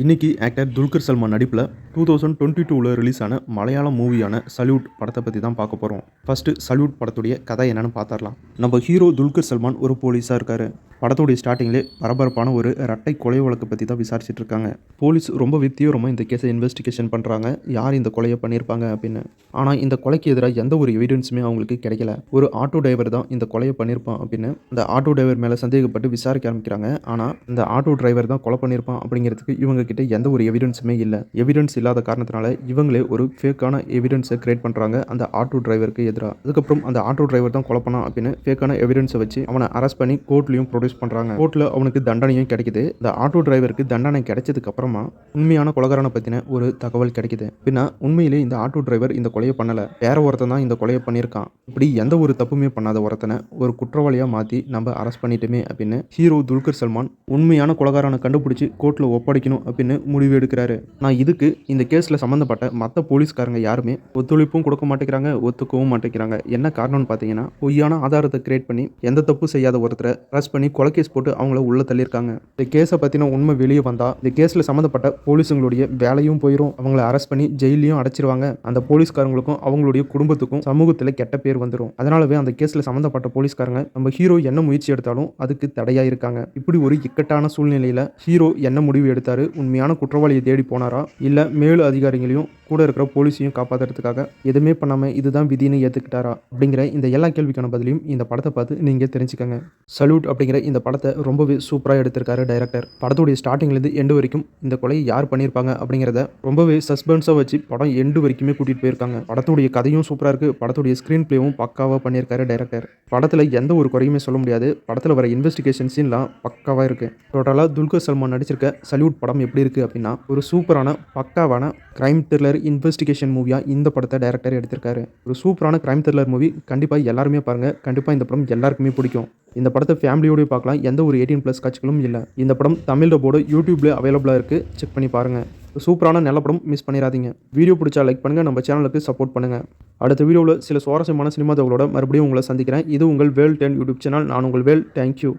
இன்னைக்கு ஆக்டர் துல்கர் சல்மான் நடிப்பில் two thousand twenty டூவில் ரிலீஸ் ஆன மலையாள மூவியான சல்யூட் படத்தை பற்றி தான் பார்க்க போகிறோம் ஃபஸ்ட்டு சல்யூட் படத்துடைய கதை என்னென்னு பார்த்துடலாம். நம்ம ஹீரோ துல்கர் சல்மான் ஒரு போலீஸாக இருக்காரு. படத்துடைய ஸ்டார்டிங்லே பரபரப்பான ஒரு ரட்டை கொலை வழக்கு பற்றி தான் விசாரிச்சுட்டு இருக்காங்க. போலீஸ் ரொம்ப தீவிரமாக இந்த கேஸை இன்வெஸ்டிகேஷன் பண்ணுறாங்க யார் இந்த கொலையை பண்ணியிருப்பாங்க அப்படின்னு. ஆனால் இந்த கொலைக்கு எதிராக எந்த ஒரு எவிடன்ஸுமே அவங்களுக்கு கிடைக்கல. ஒரு ஆட்டோ டிரைவர் தான் இந்த கொலையை பண்ணியிருப்பான் அப்படின்னு. இந்த ஆட்டோ டிரைவர் மேலே சந்தேகப்பட்டு விசாரிக்க ஆரம்பிக்கிறாங்க. ஆனால் இந்த ஆட்டோ டிரைவர் தான் கொலை பண்ணியிருப்பான் அப்படிங்கிறதுக்கு இவங்க கிட்ட எந்த ஒரு எவிடன்ஸுமே இல்லை. எவிடன்ஸ் இல்லாத காரணத்தினால இவங்களே ஒரு ஃபேக்கான எவிடன்ஸை கிரியேட் பண்ணுறாங்க அந்த ஆட்டோ டிரைவருக்கு எதிராக அதுக்கப்புறம் அந்த ஆட்டோ டிரைவர் தான் கொலை அப்படின்னு ஃபேக்கான எவிடன்ஸை வச்சு அவனை அரெஸ்ட் பண்ணி கோர்ட்லையும் ப்ரொடியூஸ் பண்ணுறாங்க கோர்ட்டில் அவனுக்கு தண்டனையும் கிடைக்குது. இந்த ஆட்டோ டிரைவருக்கு தண்டனை கிடைச்சதுக்கு அப்புறமா உண்மையான கொலகாரனை பற்றின ஒரு தகவல் கிடைக்குது. பின்னா உண்மையிலே இந்த ஆட்டோ டிரைவர் இந்த கொலையை பண்ணலை. வேற ஒருத்தன் தான் இந்த கொலையை பண்ணியிருக்கான். இப்படி எந்த ஒரு தப்புமே பண்ணாத ஒருத்தனை ஒரு குற்றவாளியாக மாற்றி நம்ம அரெஸ்ட் பண்ணிட்டோமே அப்படின்னு ஹீரோ துல்கர் சல்மான் உண்மையான கொலகாரனை கண்டுபிடிச்சி கோர்ட்டில் ஒப்படைக்கணும் அப்படின்னு முடிவு எடுக்கிறாரு. நான் இதுக்கு இந்த கேஸில் சம்மந்தப்பட்ட மற்ற போலீஸ்காரங்க யாருமே ஒத்துழைப்பும் கொடுக்க மாட்டேங்கிறாங்க ஒத்துக்கவும் மாட்டேங்கிறாங்க. என்ன காரணம்னு பார்த்தீங்கன்னா பொய்யான ஆதாரத்தை கிரியேட் பண்ணி எந்த தப்பு செய்யாத ஒருத்தரை அரெஸ்ட் பண்ணி கொலை கேஸ் போட்டு அவங்கள உள்ள தள்ளியிருக்காங்க. இந்த கேஸை பற்றின உண்மை வெளியே வந்தால் இந்த கேஸில் சம்மந்தப்பட்ட போலீஸுங்களுடைய வேலையும் போயிடும் அவங்கள அரெஸ்ட் பண்ணி ஜெயிலையும் அடைச்சிருவாங்க. அந்த போலீஸ்காரங்களுக்கும் அவங்களுடைய குடும்பத்துக்கும் சமூகத்தில் கெட்ட பேர் வந்துடும் அதனாலவே அந்த கேஸில் சம்மந்தப்பட்ட போலீஸ்காரங்க நம்ம ஹீரோ என்ன முயற்சி எடுத்தாலும் அதுக்கு தடையாக இருக்காங்க. இப்படி ஒரு இக்கட்டான சூழ்நிலையில் ஹீரோ என்ன முடிவு எடுத்தாரு? உண்மையான குற்றவாளியை தேடி போனாரா? இல்லை மேலு அதிகாரிகளையும் கூட இருக்கிற போலீஸையும் காப்பாற்றுறதுக்காக எதுவுமே பண்ணாமல் இதுதான் விதின்னு ஏற்றுக்கிட்டாரா அப்படிங்கிற இந்த எல்லா கேள்விக்கான பதிலையும் இந்த படத்தை பார்த்து நீங்கள் தெரிஞ்சுக்கங்க. சல்யூட் அப்படிங்கிற இந்த படத்தை ரொம்பவே சூப்பராக எடுத்திருக்காரு டைரக்டர் படத்துடைய ஸ்டார்டிங்லேருந்து எண்டு வரைக்கும் இந்த கொலையை யார் பண்ணியிருப்பாங்க அப்படிங்கிறத ரொம்பவே சஸ்பென்ஸாக வச்சு படம் எண்டு வரைக்குமே கூட்டிகிட்டு போயிருக்காங்க. படத்துடைய கதையும் சூப்பராக இருக்குது படத்துடைய ஸ்க்ரீன் பிளேவும் பக்காவாக பண்ணியிருக்காரு டைரக்டர் படத்தில் எந்த ஒரு குறையுமே சொல்ல முடியாது. படத்தில் வர இன்வெஸ்டிகேஷன் சீன்லாம் பக்காவாக இருக்குது டோட்டலாக துல்கர் சல்மான் நடிச்சிருக்க சல்யூட் படம் எப்படி இருக்குது அப்படின்னா ஒரு சூப்பரான பக்காவான கிரைம் த்ரில்லர் இன்வெஸ்டிகேஷன் மூவியாக இந்த படத்தை டைரக்டர் எடுத்திருக்காரு. ஒரு சூப்பரான கிரைம் த்ரில்லர் மூவி கண்டிப்பாக எல்லாருமே பாருங்கள் கண்டிப்பாக இந்த படம் எல்லாருக்குமே பிடிக்கும். இந்த படத்தை ஃபேமிலியோடய பார்க்கலாம். எந்த ஒரு எயிட்டீன் ப்ளஸ் காட்சிகளும் இல்லை. இந்த படம் தமிழ் டப்போடு யூடியூப்லேயே அவைலபிளாக இருக்குது செக் பண்ணி பாருங்கள் சூப்பரான நல்ல படம் மிஸ் பண்ணிடாதீங்க வீடியோ பிடிச்சா லைக் பண்ணுங்கள் நம்ம சேனலுக்கு சப்போர்ட் பண்ணுங்கள் அடுத்த வீடியோவில் சில சுவாரஸ்யமான சினிமா தகவலோட மறுபடியும் உங்களை சந்திக்கிறேன். இது உங்கள் வேல் டென் யூடியூப் சேனல் நான் உங்கள் வேல். தேங்க்யூ